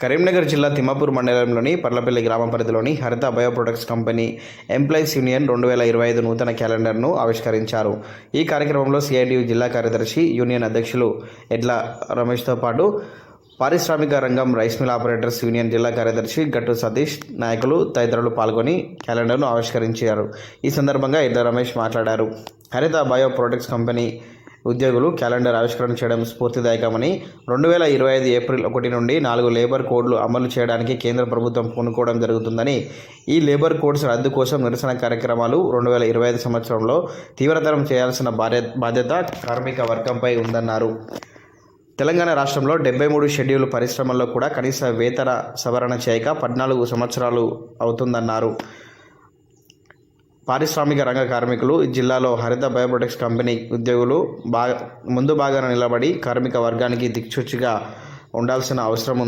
కరీంనగర్ జిల్లా తిమ్మాపూర్ మండలంలోని పర్లపల్లి గ్రామ పరిధిలోని Haritha bio products company employees union రెండు వేల ఇరవై ఐదు నూతన క్యాలెండర్ను ఆవిష్కరించారు. ఈ కార్యక్రమంలో సిఐటియు జిల్లా కార్యదర్శి యూనియన్ అధ్యక్షులు ఎడ్ల రమేష్తో పాటు పారిశ్రామిక రంగం రైస్ మిల్ ఆపరేటర్స్ యూనియన్ జిల్లా కార్యదర్శి గట్టు సతీష్ నాయకులు తదితరులు పాల్గొని క్యాలెండర్ను ఆవిష్కరించారు. ఈ సందర్భంగా ఎడ్ల రమేష్ మాట్లాడారు. హరిత బయో ప్రొడక్ట్స్ కంపెనీ ఉద్యోగులు క్యాలెండర్ ఆవిష్కరణ చేయడం స్ఫూర్తిదాయకమని రెండు వేల ఇరవై ఐదు ఏప్రిల్ ఒకటి నుండి నాలుగు లేబర్ కోడ్లు అమలు చేయడానికి కేంద్ర ప్రభుత్వం పూనుకోవడం జరుగుతుందని ఈ లేబర్ కోడ్స్ రద్దు కోసం నిరసన కార్యక్రమాలు రెండు వేల ఇరవై ఐదు సంవత్సరంలో తీవ్రతరం చేయాల్సిన బాధ్యత బాధ్యత కార్మిక వర్గంపై ఉందన్నారు. తెలంగాణ రాష్ట్రంలో డెబ్బై మూడు షెడ్యూల్ పరిశ్రమల్లో కూడా కనీస వేతన సవరణ చేయక పద్నాలుగు సంవత్సరాలు అవుతుందన్నారు. పారిశ్రామిక రంగ కార్మికులు జిల్లాలో హరిత బయోప్రొడక్ట్స్ కంపెనీ ఉద్యోగులు బాగా ముందు బాగాన నిలబడి కార్మిక వర్గానికి దిక్సూచిగా ఉండాల్సిన అవసరం ఉంది.